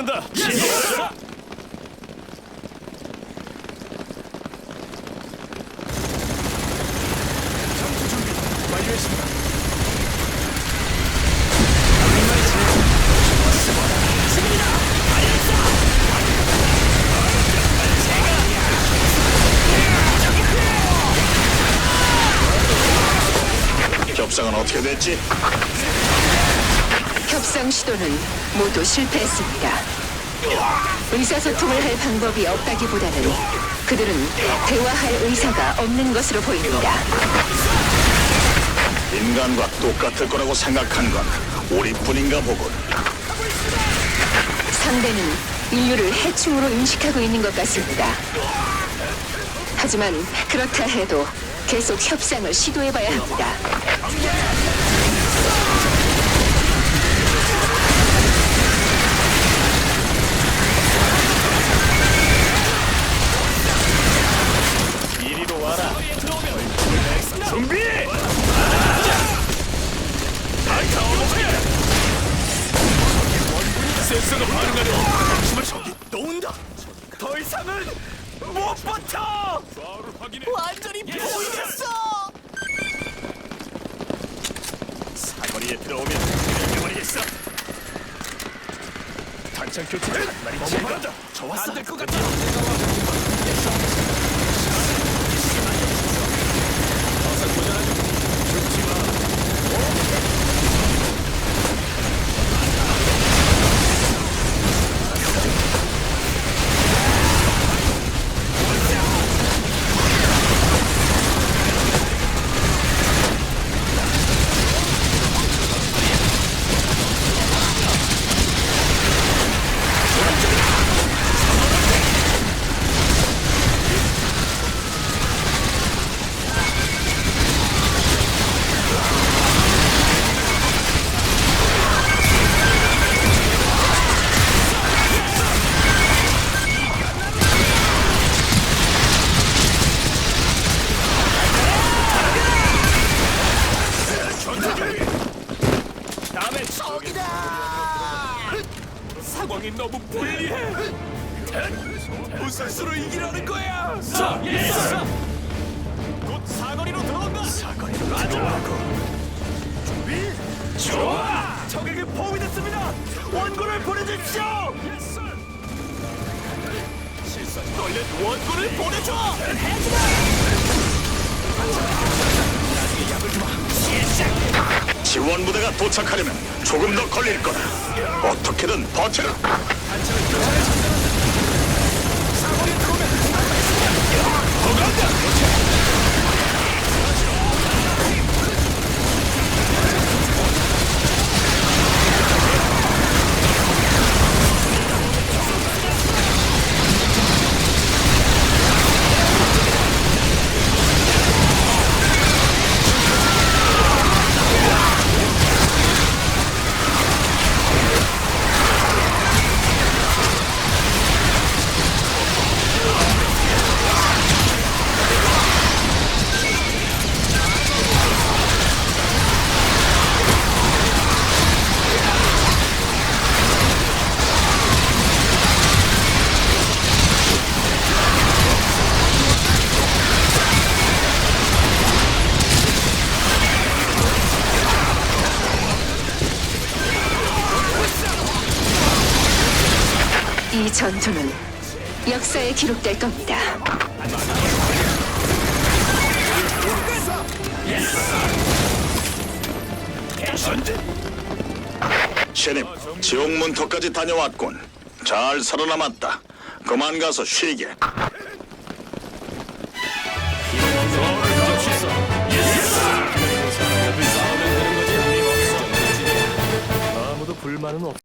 받는다. 전투 준비 완료했습니다. 협상은 어떻게 됐지? 협상 시도는 모두 실패했습니다. 의사소통을 할 방법이 없다기보다는 그들은 대화할 의사가 없는 것으로 보입니다. 인간과 똑같을 거라고 생각한 건 우리뿐인가 보군. 상대는 인류를 해충으로 인식하고 있는 것 같습니다. 하지만 그렇다 해도 계속 협상을 시도해봐야 합니다. 센서가 반응하려. 잠시만 저기 또 온다. 더 이상은 못 버텨. 좌우를 확인해. 완전히 보이겠어. 사거리에 들어오면 죽여버리겠어. 단창 교체. 말이 제거한다. 좋았어. 안될 것 같아. 상황이 너무 불리해. 무슨 수로 이기라는 거야? 자, 예스. 곧 사거리로 들어온다. 사거리로 들어가고. 준비. 좋아. 적에게 포위됐습니다. 원고를 보내주십시오. 예스. 실선 떨린 원고를 보내줘. 해주마. 지원 부대가 도착하려면 조금 더 걸릴 거다. 어떻게든 버텨라. 이 전투는 역사에 기록될 겁니다. 신입, 지옥 문턱까지 다녀왔군. 잘 살아남았다. 그만 가서 쉬게. 아무도 불만은 없.